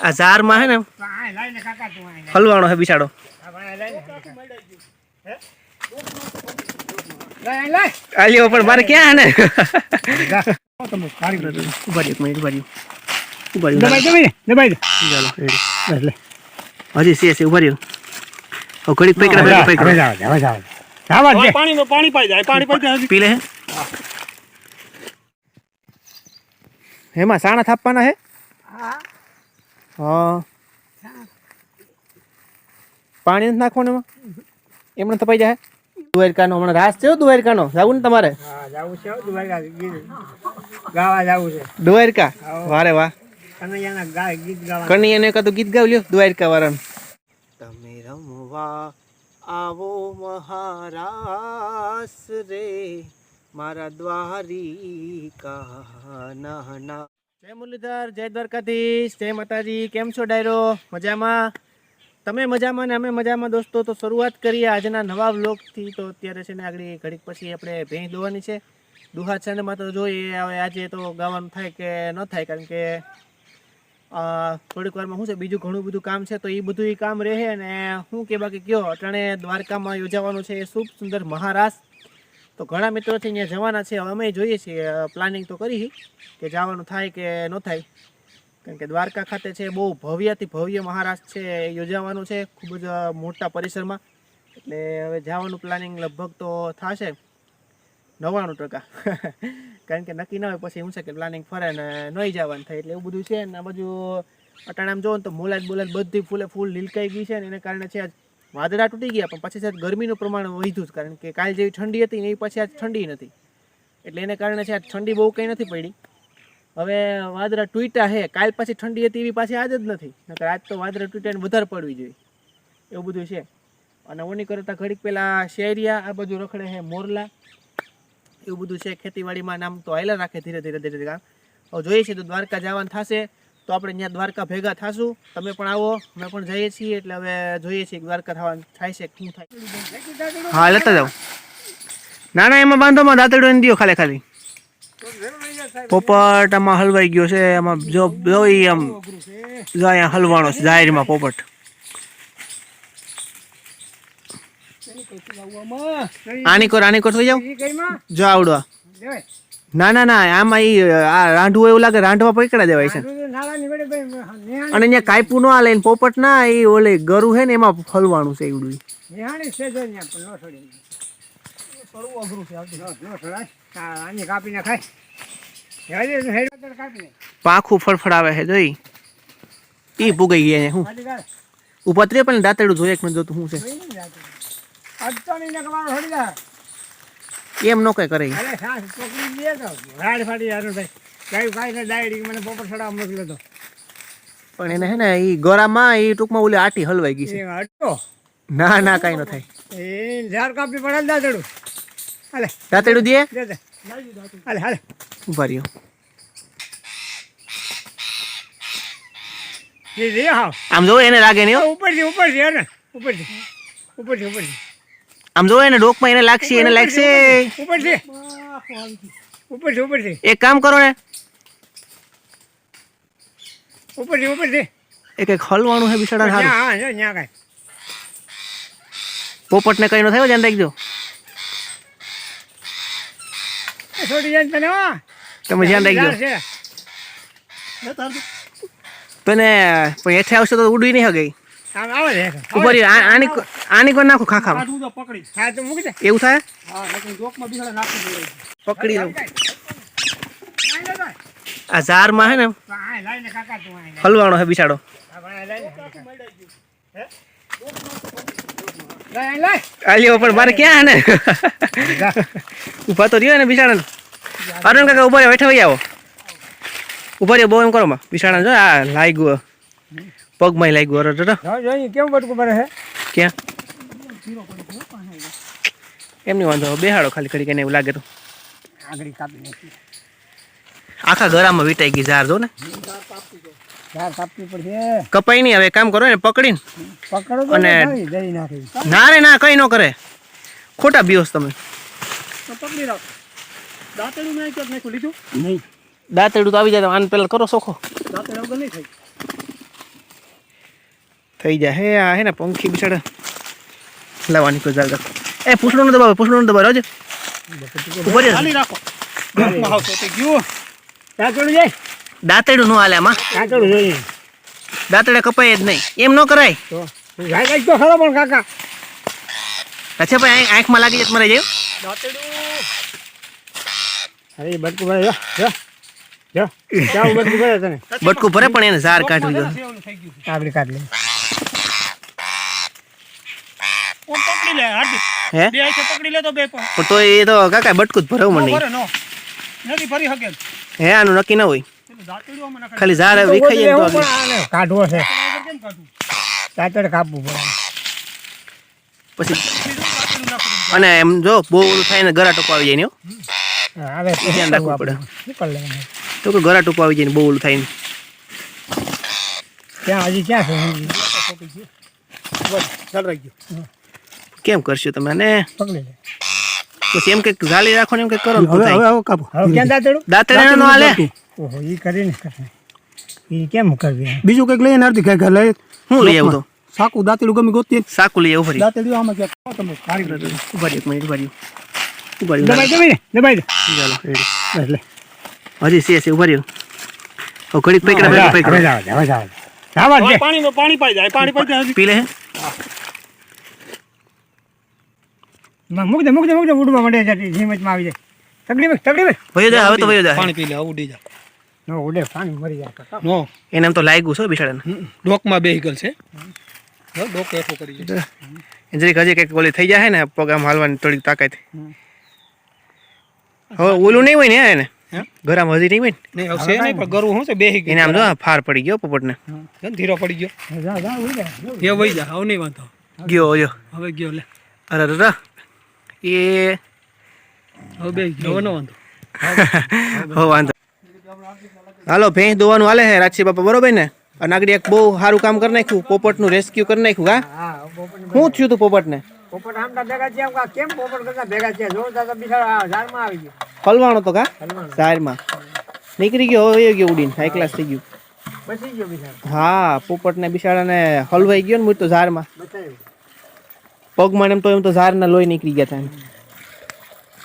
આ ઝારમાં હે ને આ લઈને કાકા તું આ હલવાણો હે બિચારો. લઈ લઈ આલ્યો પણ મારે ક્યાં હે ને? તમે કાઢી ઊભા રહ્યો એક મિનિટ ઊભા રહ્યો ઊભા રહ્યો. દબાઈ દબાઈ દબાઈ દે. ચાલો રેડી. બસ લે. હજી છે છે ઊભા રહ્યો. હવે ઘડીક પૈકડા હવે પૈકડા જાવ પૈકડા. હવે જાવ જાવ દે. પાણી પાણી પાઈ જાય પાણી પાઈ જાય પી લે હે? હેમાં સાણા થાપવાના હે? હા. પાણી નથી નાખવાનું એમાં? એમણે તપાઈ જાય દ્વારકાનો હમણાં રાસ છે હો દ્વારકાનો? જવું ને તમારે? હા છે હો, ગાવા જાવું છે. દ્વારકા? વારે વાહ. કનૈયાના કદું ગીત ગાવ લ્યો દ્વારકા વાળાનું. તમે રમવા આવો મહારાસ રે મારા દ્વારિકા નાના. જય મુરલીધર, જય દ્વારકાધીશ, જય માતાજી, કેમ છો ડાયરો? મજામાં? તમે મજામાં ને અમે મજામાં દોસ્તો, તો શરૂઆત કરીએ આજના નવા બ્લોગથી તો અત્યારે છે ને આગળ ઘડીક પછી આપણે ભેંસ દોવાની છે. દુહા છંડમાં તો જોઈએ હવે આજે તો ગાવાનું થાય કે ન થાય, કારણ કે થોડીક વારમાં શું છે, બીજું ઘણું બધું કામ છે, તો એ બધું એ કામ રહે ને શું કે બાકી કયો? અટાણે દ્વારકામાં યોજાવાનું છે એ શુભ સુંદર મહારાસ. તો ઘણા મિત્રોથી અહીંયા જવાના છે. હવે અમે જોઈએ છીએ પ્લાનિંગ તો કરી કે જવાનું થાય કે ન થાય. કારણ કે દ્વારકા ખાતે છે, બહુ ભવ્યથી ભવ્ય મહારાસ છે યોજાવાનું છે, ખૂબ જ મોટા પરિસરમાં. એટલે હવે જવાનું પ્લાનિંગ લગભગ તો થશે. નવ્વાણું ટકા. કારણ કે નક્કી ના હોય, પછી શું છે કે પ્લાનિંગ ફરે ને નહીં જવાનું થાય. એટલે એવું બધું છે ને આ બાજુ, અટાણે આમ જોવો ને તો મોલાજ બોલાદ બધી ફૂલે ફૂલ લીલકાઈ ગઈ છે ને એને કારણે છે આજ વાદળા તૂટી ગયા, પણ પછી છે ગરમીનું પ્રમાણ વધ્યું જ, કારણ કે કાલ જેવી ઠંડી હતી ને એ પછી આજ ઠંડી નથી. એટલે એને કારણે છે, આજ ઠંડી બહુ કંઈ નથી પડી. હવે વાદળા તૂટ્યા હે, કાલ પાછી ઠંડી હતી એવી પાછી આજ જ નથી. નકર આજ તો વાદળા તૂટ્યા ને વધારે પડવી જોઈએ. એવું બધું છે. અને ઓની કરતાં ઘડીક પેલા શેરિયા, આ બાજુ રખડે છે મોરલા. એવું બધું છે, ખેતીવાડીમાં નામ તો હાલ્યા રાખે ધીરે ધીરે ધીરે ધીરે કામ હવે જોઈએ છીએ તો દ્વારકા જવાનું થશે. તો આપણે ત્યાં દ્વારકા ભેગા થશું. તમે પણ આવો અમે પણ જઈએ છીએ એટલે હવે જોઈએ છીએ દ્વારકા થવા થાય છે શું થાય. હા લેતા જાઓ. ના ના એમાં બાંધોમાં દાંતડું એને દો ખાલી ખાલી. પોપટ આમાં હલવાઈ ગયો છે આમાં જો જોઈ આમ જો અહીંયા હલવાણો છે જાહેરમાં પોપટ. આની કોર આની કોર થઈ જાવ જો આવડવા. ના ના ના આમાં ઈ આ રાંઢવું એવું લાગે રાંઢવા પકડા દેવાય છે. અને અહીંયા કાયપુ ન આલે ને પોપટ ના એ ઓલે ગરુ છે ને એમાં ફલવાનું છે એવડું પાખું છે જો ત્યાં પણ નો છોડી છે જોઈ. ઈ ભૂગાઈ ગયા હું. ઊભા ત્રે પણ દાંતેડું જોઈએ એક મિનિટ જોતું શું છે જોઈ નહીં જાતું અડતાણીને કમારો છોડી દે એમ નો કઈ કરે. અરે સાસ પકડી દે તો. રાડ ફાટી યાર ભાઈ કઈ કાંઈ ને ડાયરી મને પોપર સડા મોકલ્યો તો. પણ એને હે ને એ ગોરામાં એ ટૂંકમાં ઓલી આટી હલવાઈ ગઈ છે. ના ના કઈ ન થાય. એ ઝાર કાપી પડે ને દાદડું હાલે. દાંતેડું દે. હાલે હાલે. ઊભા રહ્યો. આમ જો એને લાગે નહીં હો. ઉપરથી ઉપરથી ને. ઉપરથી ઉપરથી ઉપરથી. આમ જોવો એને ડોકમાં એને લાગશે એને લાગશે. ઉપરથી ઉપરથી. ઉપરથી એક કામ કરો ને. ઉપરથી ઉપરથી. એક એક હલવાનું છે બિસાડા હા હા જો ન્યા કાંઈ. પોપટને કઈ ન થયો ધ્યાન રાખજો. છોડી જાય તને તમે ધ્યાન રાખજો. છે. તને પણ હેઠે આવશે તો ઉડી નહીં છે ઉપર આની આની કોઈ નાખો ખાખા કાઢું તો પકડી. હા તો મૂકી દે. એવું થાય? હા પકડી લઉં. આ ઝારમાં હે ને હલવાનો છે બિચારો. આલ્યો પણ મારે ક્યાં હે ને? ઊભા તો રહ્યો ને બિચારા અરુણ કાકા ઊભા બેઠા આવો. ઊભા રહ્યો બહુ એમ કરો માં. બિચારા જો આ લાગ્યું. પગમાં લાગ્યું અરે કેવું બટકું પડે છે ક્યાં? એમની વાંધો બેહાડો ખાલી કરી એને એવું લાગે તો. આગળ કાપી નાખી. આખા ગરામાં વીટાઈ ગઈ ઝાર જો ને. ઝાડ કાપવી પડશે. કપાઈ નહીં હવે કામ કરો ને પકડીને પકડો અને- નાખી. ના રે ના કઈ ન કરે. ખોટા બીઓસ તમે. પકડી રાખ. દાંતેડું મેં ક્યાંક નાખ્યું? લીધું? નહીં. દાંતેડું તો આવી જાય આને પેલા કરો સોખો. દાંતેડા વગર નહીં થાય. થઈ જાય. હે આ હે ને પંખી બિચારા. લાવવાની કોઈ જાગ રાખો એ પૂછડું દબાવે પૂછડું દબાવે રોજ ઉપર જ. ખાલી રાખો. દાંતેડું ન હાલે આમાં. દાંતડે કપાય જ નહીં. એમ ન કરાય. તો જાય કઈ તો ખરો પણ કાકા. અચ્છા ભાઈ આંખમાં લાગી જાય તો મરે જાય. અરે બટકું ભરે જો જો. જો. બટકું ભરે તને. બટકું ભરે પણ એને ઝાર કાઢવી આપણી કાઢ લે. પકડી લે હાર્દિક હે? બે હાથે પકડી લે તો બે પણ. તો એ તો કાકા બટકું જ ભરવું મને ભરે નો. નથી ભરી શકે. હે આનું નક્કી ના હોય. ખાલી ઝાર વિખાઈ જાય તો કાઢવો છે? તાતડે કાપવું પડે. પછી અને એમ જો બહુ ઓલું થાય ને ગરા ટોકો આવી જાય ને હો. હવે ધ્યાન રાખવું પડે. તો કે ગરા ટોકો આવી જાય ને બહુ ઓલું થાય ને. ત્યાં હજી ક્યાં છે? ચાલ ગયું કેમ કરશો તમે અને પછી એમ કંઈક ઝાલી રાખો ને એમ કંઈક કરો ને હવે હવે કાપો. ક્યાં તાતડું દાંતડા નો હાલે? ઓહો ઈ કરીને કરશે ઈ કેમ કરવી બીજું કંઈક લઈને હાર્દિક કંઈક લઈ. હું લઈ આવું તો સાકુ દાંતેડું ગમી ગોતી સાકુ લઈ આવું ફરી. દાંતેડું આમાં કે તમે કાઢી લેજો. ઊભા રહ્યો એક મિનિટ ઉભારી ઉભારી દબાઈ દબાઈ દબાઈ ચાલો. બસ લે. હજી છે છે ઉભારી ઓ ઘડીક પકડા પકડા પકડા. જાવ દે, જાવ જાવા દે. પાણી પાણી પાઈ જાય પાણી પાઈ જાય. પી લે હે. મૂક દે મૂક દે મૂક દે ઉડવા માંડે છે હિંમતમાં આવી જાય. તકલીફ તકલીફ ભયો જાય હવે તો ભયો જાય પાણી પી લે ઉડી જા. નો ઉડે પાણી મરી જાય નો. એને તો લાગ્યું છે બિચારાને. ડોકમાં બે હિકલ છે. ડોક એફો કરી જાય. જરીક હજી કંઈક ઓલી થઈ જાય ને પગામ હાલવાની થોડીક તાકાત હવે ઓલું નહીં હોય ને એને? હે? ગરામ હજી નહીં હોય ને? છે નહીં પણ ગરુ શું છે બે એને આમ જો ફાર પડી ગયો પોપટને. ધીરો પડી ગયો. જા જા ઉડે એ વહી જા હવે નહીં વાંધો. ગયો ગયો. હવે ગયો લે. અરે અરે. એ હવે બે ગયો વાંધો. હો વાંધો. હાલો ભેંસ દોવાનું હાલે હે રાજસી બાપા બરોબર ને? અને આગળ એક બહુ સારું કામ કરી નાખ્યું પોપટનું રેસ્ક્યુ કરી નાખ્યું હા? હા શું થયું તું પોપટને? પોપટ આમના ભેગા કેમ પોપટ કરતા ભેગા જોરદાર તો બિચારા ઝાડમાં આવી ગયો. ફલવાણો તો કા? ઝાડમાં. નીકળી ગયો હવે ગયો ઉડીને હાઈ ક્લાસ થઈ ગયું. બચી ગયો બિચારો. હા પોપટને બિચારાને હલવાઈ ગયો ને મૂળ તો ઝાડમાં. બચાવ્યો. પગમાં એમ તો એમ તો ઝાડના લોહી નીકળી ગયા હતા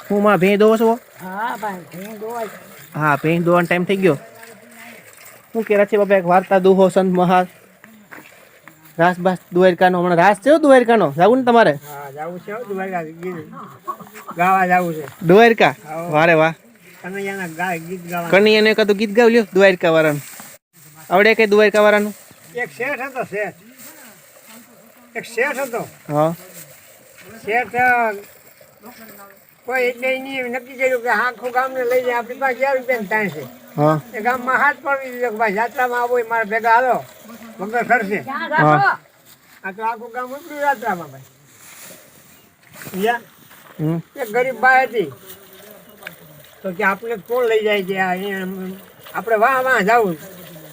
હું માં ભેં દોવો છો હા ભેં હા ભેં દોવાનો ટાઈમ થઈ ગયો. શું કે છે બાપા એક વાર્તા દુહો સંત મહાર રાસ બાસ દ્વારકાનો હમણાં રાસ છે હો દ્વારકાનો? જાવું ને તમારે? હા જાવું છે દ્વારકા ગાવા જાવું છે. દ્વારકા? વારે વાહ. કનૈયાને કતું ગીત ગાવ. લ્યો દ્વારકા વાળાનું આવડે કઈ દ્વારકા વાળાનું એક શેઠ હતો શેઠ. એક શેઠ હતો. હા. શેઠ કોઈ એટલે એની નક્કી કર્યું કે આખું ગામને લઈ જાય આપણી પાસે ક્યાં રૂપિયા તાણ છે. એ ગામમાં હાથ પડવી દીધો કે ભાઈ યાત્રામાં આવો મારા ભેગા હાલો. વગર ખર્ચે આ તો આખું ગામ ઉપડ્યું યાત્રામાં ભાઈ. એક ગરીબ બા હતી. તો કે આપણે કોણ લઈ જાય અહીંયા આપણે વાહ વાહ જવું.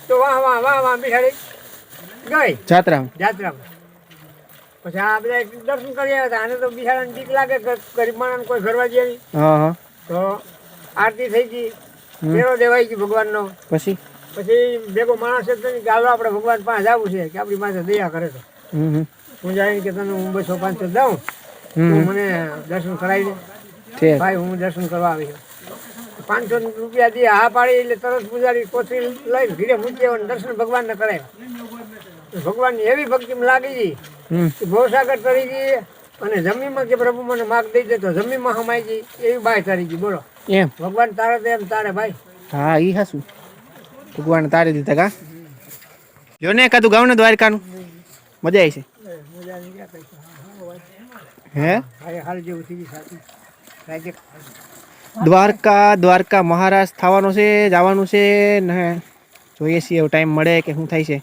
તો વાહ વાહ વાહ વાહ બિહારી ગઈ. જાત્રામાં. યાત્રામાં પછી આ બધા દર્શન કરી આવ્યા હતા. આને તો બિચારાને બીક લાગે કે ગરીબ માણસ કોઈ ઘરવા હા તો આરતી થઈ ગઈ. ફેરો દેવાઈ ગઈ ભગવાનનો. પછી? પછી ભેગો માણસ કે હાલો આપણે ભગવાન પાસે જવું છે કે આપણી પાસે દયા કરે તો હું જાય કે તને હું બસો પાંચસો દઉં તું મને દર્શન કરાવી દે. ભાઈ હું દર્શન કરવા આવી પાંચસો રૂપિયા દે હા પાડી એટલે તરત પૂજારી કોથળી લઈને ઘીરે મૂકી દેવાનું દર્શન ભગવાનને કરાય ભગવાનની એવી ભક્તિમાં લાગી ગઈ ભવસાગર તરી ગઈ અને જમીનમાં કે પ્રભુ મને માગ દઈ દે તો જમીનમાં હમાઈ ગઈ એવી બાય તરી ગઈ બોલો. એમ. ભગવાન તારે તો એમ તારે ભાઈ હા ઈ હાસું. ભગવાન તારે દીધા કા? જો ને કાતું ને દ્વારકાનું? મજા આવી છે. હે? દ્વારકા દ્વારકા મહારાજ થવાનો છે જવાનું છે ને જોઈએ છીએ એવો ટાઈમ મળે કે શું થાય છે.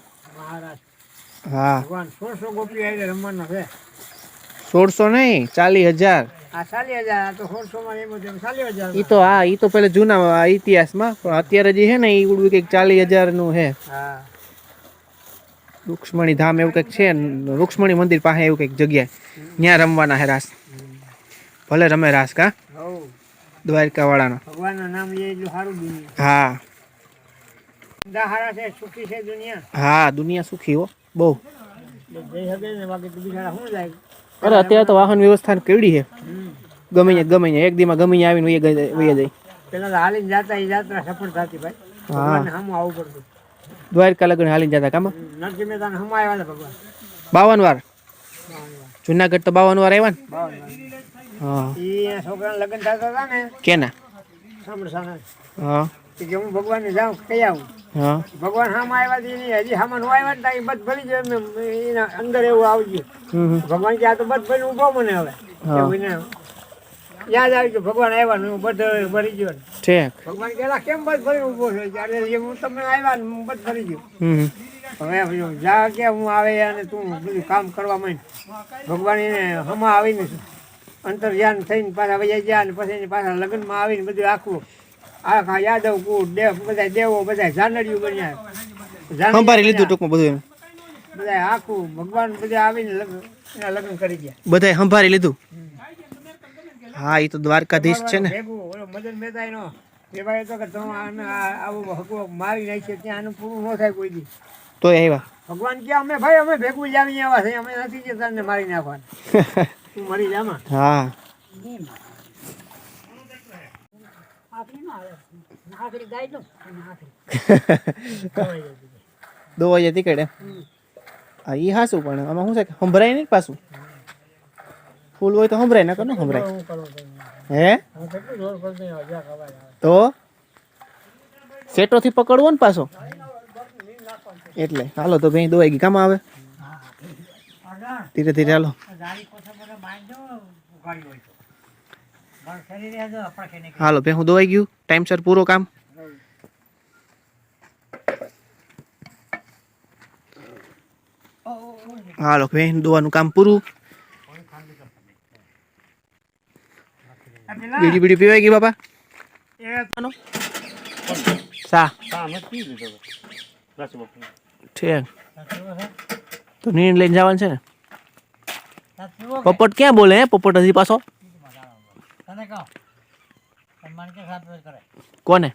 હા. ભગવાન સોળસો ગોપી આવી રમવાનો છે. સોળસો નહીં હજાર. ચાલી હજાર આ તો ચાલી હજાર હા ઈ તો પેલા જૂના ઇતિહાસમાં પણ અત્યારે જે છે ને એ ઉડવું કંઈક ચાલીસ હજારનું છે. હા. રૂક્ષ્મણી ધામ એવું કંઈક છે ને રૂક્ષ્મણી મંદિર પાસે એવું કંઈક જગ્યાએ. ત્યાં રમવાના હે રાસ. ભલે રમે રાસ કા દ્વારકા વાળાનો ભગવાનનું નામ લે સારું દુનિયા હા. છે છે હા દુનિયા સુખી હો. બહુ. જઈ શકે ને બાકી તો બિચારા શું જાય અરે અત્યારે તો વાહન વ્યવસ્થા કેવડી છે. હમ. ગમે ત્યાં ગમે ત્યાં. એક દીમાં ગમે ત્યાં આવીને વહી ગયા- વહી જાય પેલા તો હાલીને જાતા એ યાત્રા સફળ થતી ભાઈ. ભગવાનને સામું આવવું પડતું. દ્વારકા લગ્ન હાલીને જતા કામાં? હમ. નરસિંહ મહેતાને સામું આવ્યા હતા ભગવાન. બાવન વાર બાવન વાર. જુનાગઢ તો બાવન વાર આવ્યા ને? બાવન વાર. હા. ઈ છોકરાના લગ્ન થતા હતા ને? કેના? સાંભળસાના હા. કે હું ભગવાનને જાઉં કઈ આવું? ભગવાન હામ આવ્યા છે હજી સામે નો આવ્યા ને બધ ભરી જાય એના અંદર એવું આવજો. હમ હમ. ભગવાન કે આ તો બધ ભરી ઊભો મને હવે. એને યાદ આવી ગયું ભગવાન આવ્યા ને હું બધ ભરી ગયો ઠીક. ભગવાન કે કેમ બધ ભરી ઊભો છે? ત્યારે હું તમને આવ્યા ને હું બધ ભરી ગયો. હમ હમ. હવે જા કે હું આવે અને તું બધું કામ કરવા માંડ. ભગવાન એને હમા આવીને અંતર્યાન થઈને પાછા વૈયા ગયા અને પછી પાછા લગ્નમાં આવીને બધું આખું આખા યાદવ કુળ દેવ બધા દેવો બધા જાનડિયું બન્યા. સંભાળી લીધું ટૂંકમાં બધું બધા આખું ભગવાન બધા આવીને લગ્ન એના લગ્ન કરી ગયા. બધાય સંભાળી લીધું. હા એ તો દ્વારકાધીશ છે ને. મદન મહેતા એનો કહેવાય તો કે તમે આવું હકવો મારી નાખીએ ત્યાં આનું પૂરું ન થાય કોઈ દી. તોય આવ્યા. ભગવાન કે અમે ભાઈ અમે ભેગું જ આવી આવ્યા છે અમે નથી કે તને મારી નાખવાના. તું મરી જામાં હા. દોવાઈ જતી કડે? હા એ હાસું પણ આમાં શું છે કે સંભળાય નહીં પાછું? ફૂલ હોય તો સંભળાય ના કરો સંભળાય હું. તો? સેટોથી પકડવો ને પાછો? એટલે. હાલો તો ભાઈ દોવાઈ ગઈ. કામ આવે? ધીરે ધીરે હાલો. હાલો ભાઈ હું દોવાઈ ગયું. ટાઈમસર પૂરો કામ. હાલો ભાઈ દોવાનું કામ પૂરું. બીડી બીડી પીવાઈ ગઈ બાપા? સા. ઠીક તો નીંદ લઈને જવાનું છે ને? પોપટ ક્યાં બોલે હે? પોપટ હજી પાછો? તને કહો સન્માન કે સાત રોજ કરે કોને?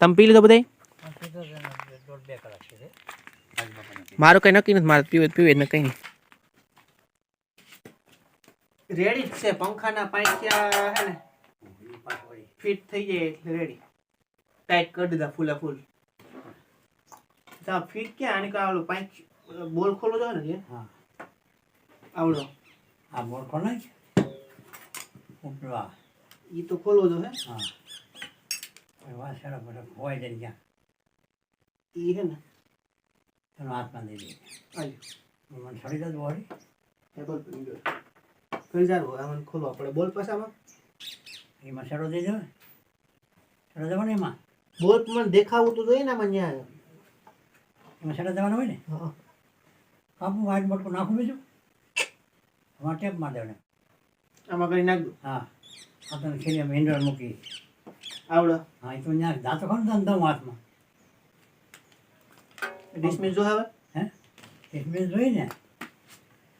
તમે પી લીધો બધાય? પણ કીધું છે ને, દોઢ બે કલાક છે રે. મારું કઈ નક્કી નથી મારે પીવે પીવે ને કઈ નહીં. રેડી જ છે પંખાના પાંખ્યા હે ને? ફિટ થઈ જાય એટલે રેડી ટાઈટ કરી દીધા ફૂલા ફૂલ. તા ફિટ કે આને કા ઓલો પાંચ બોલ ખોલો તો ને હા. આવડો. આ મોર કોને ઉપરવા એ તો ખોલવો તો હે. હા. વાસણા બધા ખોવાઈ જાય ત્યાં. એ હે ને. તેનો હાથમાં દઈ દે આજો મને સડી જતું હોય ટેબલ પર ગયો ફરી જાવ આમાં ખોલો આપણે. બોલ પાછામાં એમાં સડો દઈ દો. સડો દેવાનો એમાં. બોલ મને દેખાવું તો જોઈએ ને મને ત્યાં એમાં સડો દેવાનો હોય ને? હા. કાપું વાઈટ મોટું નાખું બીજું. અમારે ટેપ માર દેવાનો. આમાં કરી નાખ હા. આ તને ખેલી એમ હિન્ડોળ મૂકી. આવડો. હા એ તો ત્યાં દાંતો ખરો તને દઉં હાથમાં. ડિસમિસ જો હવે હે? એક જોઈ ને?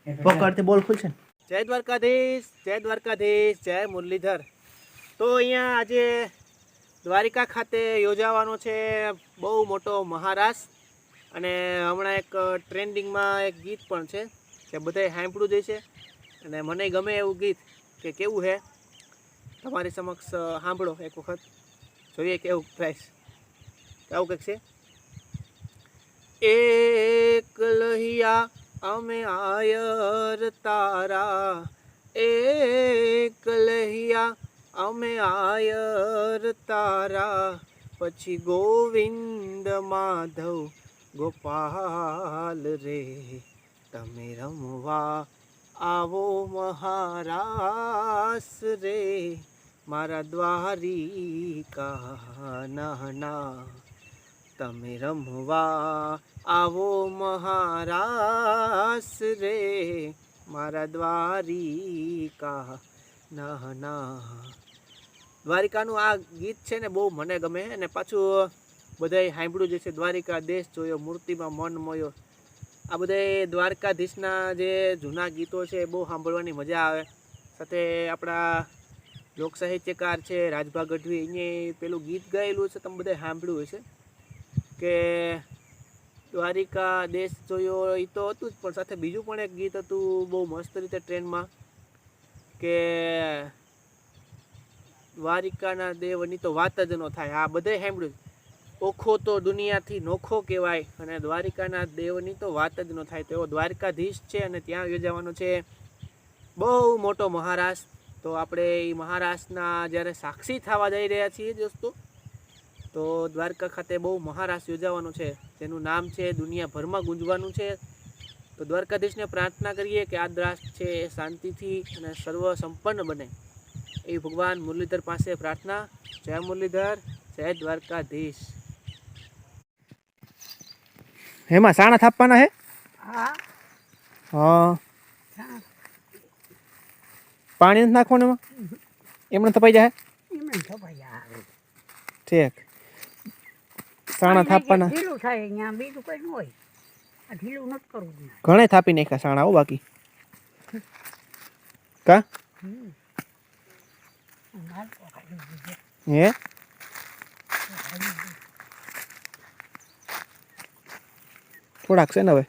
પકડતે બોલ ખુલશે જય દ્વારકાધીશ જય દ્વારકાધીશ જય મુરલીધર. તો અહીંયા આજે દ્વારિકા ખાતે યોજાવાનો છે બહુ મોટો મહારાસ અને હમણાં એક ટ્રેન્ડિંગમાં એક ગીત પણ છે જે બધાએ સાંભળ્યું જ છે. અને મને ગમે એવું ગીત. કે કેવું છે તમારી સમક્ષ સાંભળો એક વખત. જોઈએ કેવું પ્રાઇસ આવું કંઈક છે? એક લહિયા અમે આયર તારા. એક લહિયા અમે આયર તારા. પછી ગોવિંદ માધવ ગોપાલ રે, તમે રમવા આવો મહારાસ રે, મારા દ્વારિકા નાના તમે રમવા આવો મહારાસ રે, મારા દ્વારિકા ના. ના દ્વારિકાનું આ ગીત છે ને બહુ મને ગમે, અને પાછું બધાય સાંભળ્યું છે દ્વારિકા દેશ જોયો, મૂર્તિમાં મન મોયો. આ બધા દ્વારકાધીશના જે જૂના ગીતો છે એ બહુ સાંભળવાની મજા આવે. સાથે આપણા લોક સાહિત્યકાર છે રાજભા ગઢવી, એને પેલું ગીત ગાયેલું છે, તમે બધાય સાંભળ્યું હશે. કે દ્વારિકા દેશ જોયો એ તો હતું જ, પણ સાથે બીજું પણ એક ગીત હતું બહુ મસ્ત રીતે ટ્રેનમાં, કે દ્વારિકાના દેવની તો વાત જ ન થાય. આ બધે સાંભળ્યું ઓખો તો દુનિયાથી નોખો કહેવાય અને દ્વારિકાના દેવની તો વાત જ ન થાય. તેઓ દ્વારકાધીશ છે અને ત્યાં યોજાવાનો છે બહુ મોટો મહારાસ. તો આપણે એ મહારાસના જ્યારે સાક્ષી થવા જઈ રહ્યા છીએ દોસ્તો, તો દ્વારકા ખાતે બહુ મહારાસ યોજાવાનું છે. જેનું નામ છે દુનિયાભરમાં ગુંજવાનું છે. તો દ્વારકાધીશને પ્રાર્થના કરીએ કે આ દ્રાસ છે એ શાંતિથી અને સર્વ સંપન્ન બને. એ ભગવાન મુરલીધર પાસે પ્રાર્થના. જય મુરલીધર, જય દ્વારકાધીશ. હેમાં સાણા થાપવાના હે? હા. હા. પાણી નથી નાખવાનું એમાં? એમણે તપાઈ જાય એમને ખબર આવે ઠીક. સાણા થાપવાના. ઢીલું થાય અહીંયા બીજું કંઈ ન હોય. આ ઢીલું નથી કરવું ઘણે થાપી નાખ્યા સાણા હો બાકી. કા? હે? થોડાક છે ને હવે.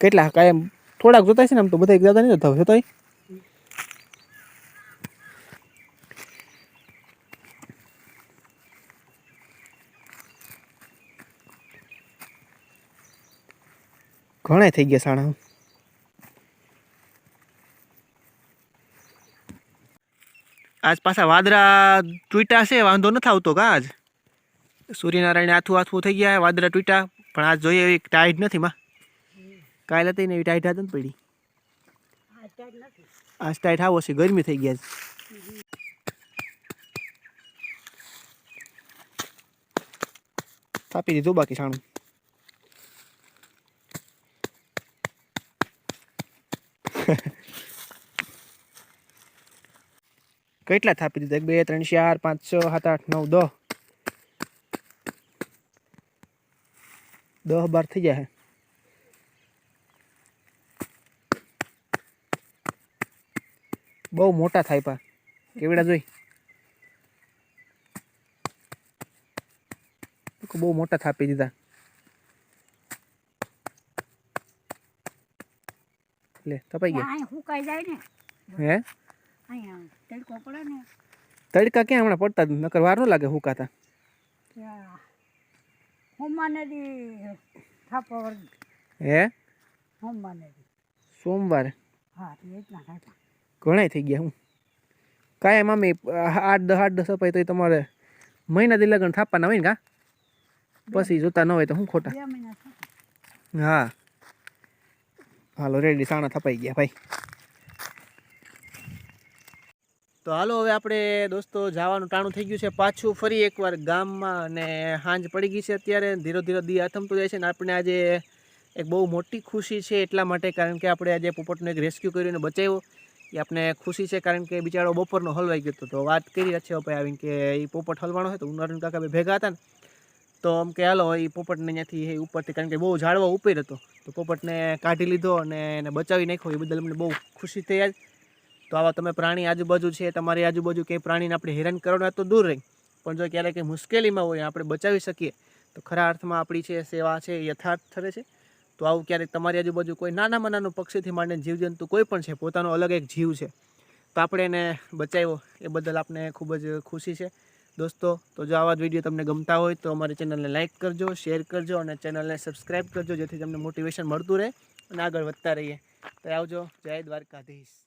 કેટલા? કાયમ થોડાક જોતા છે ને આમ તો બધા એક દાદા નહીં જોતા જોતા ઘણા થઈ ગયા સાણા. આજ પાછા વાદળા તૂટ્યા છે, વાંધો નથી આવતો કા આજ? સૂર્યનારાયણ આથું આથું થઈ ગયા વાદરા તૂટ્યા. પણ આ જોઈએ એવી ટાઈટ નથી, માં. કાલે હતી ને એવી ટાઈટ હતી ને પડી. આજ ટાઈટ આવો છે ગરમી થઈ ગયા છે થાપી દીધું બાકી સાણું કેટલા થાપી દીધા? એક, બે, ત્રણ, ચાર, પાંચ, છ, સાત, આઠ, નવ દસ દસ બાર થઈ જાય બહુ મોટા થાય પા કેવડા જોઈ બહુ મોટા થાપી દીધા લે તપાઈ ગયા અહીંયા સુકાઈ જાય ને હે અહીંયા તડકો પડે ને તડકા ક્યાં હમણાં પડતા જ નથી. નકર વાર ન લાગે હુકાતા ત્યાં હોમાને દી થાપા વર્ગ હે? સોમવારે. ઘણાય થઈ ગયા હું. કાંઈ મામી આઠ દસ આઠ દસ અપાય તો તમારે મહિના દી લગ્ન થાપવાના હોય ને કા? પછી જોતા ન હોય તો હું ખોટા? હા. હાલો રેડી સાણા થપાઈ ગયા ભાઈ. તો હાલો હવે આપણે દોસ્તો જવાનું ટાણું થઈ ગયું છે પાછું ફરી એકવાર ગામમાં અને સાંજ પડી ગઈ છે અત્યારે. ધીરે ધીરે દી આથમતું જાય છે ને આપણે આજે એક બહુ મોટી ખુશી છે એટલા માટે કારણ કે આપણે આજે પોપટનો એક રેસ્ક્યુ કર્યો અને બચાવ્યો. એ આપણે ખુશી છે કારણ કે બિચારો બપોરનો હલવાઈ ગયો તો વાત કરી છે ભાઈ આવીને કે એ પોપટ હલવાનો હોય તો ઉનારણ કાકા ભેગા હતા ને. તો આમ કે હાલો એ પોપટને અહીંયાથી ઉપરથી કારણ કે બહુ ઝાડવા ઉપર હતો. તો પોપટને કાઢી લીધો અને એને બચાવી નાખ્યો. એ બદલ અમને બહુ ખુશી થઈ આજ. તો આવા તમે પ્રાણી આજુબાજુ છે, તમારી આજુબાજુ ક્યાંય પ્રાણીને આપણે હેરાન કરવાના તો દૂર રહી. પણ જો ક્યારેક મુશ્કેલીમાં હોય, આપણે બચાવી શકીએ, તો ખરા અર્થમાં આપણી છે, સેવા છે યથાર્થ ઠરે છે. તો આવું ક્યારેક તમારી આજુબાજુ કોઈ નાનામાં નાનું પક્ષીથી માંડીને જીવજંતુ કોઈ પણ છે, પોતાનો અલગ એક જીવ છે. તો આપણે એને બચાવ્યો, એ બદલ આપને ખૂબ જ ખુશી છે. દોસ્તો, તો જો આવા જ વીડિયો તમને ગમતા હોય, તો અમારી ચેનલને લાઇક કરજો, શેર કરજો અને ચેનલને સબસ્ક્રાઈબ કરજો, જેથી તમને મોટિવેશન મળતું રહે અને આગળ વધતા રહીએ. તો આવજો, જય દ્વારકાધીશ.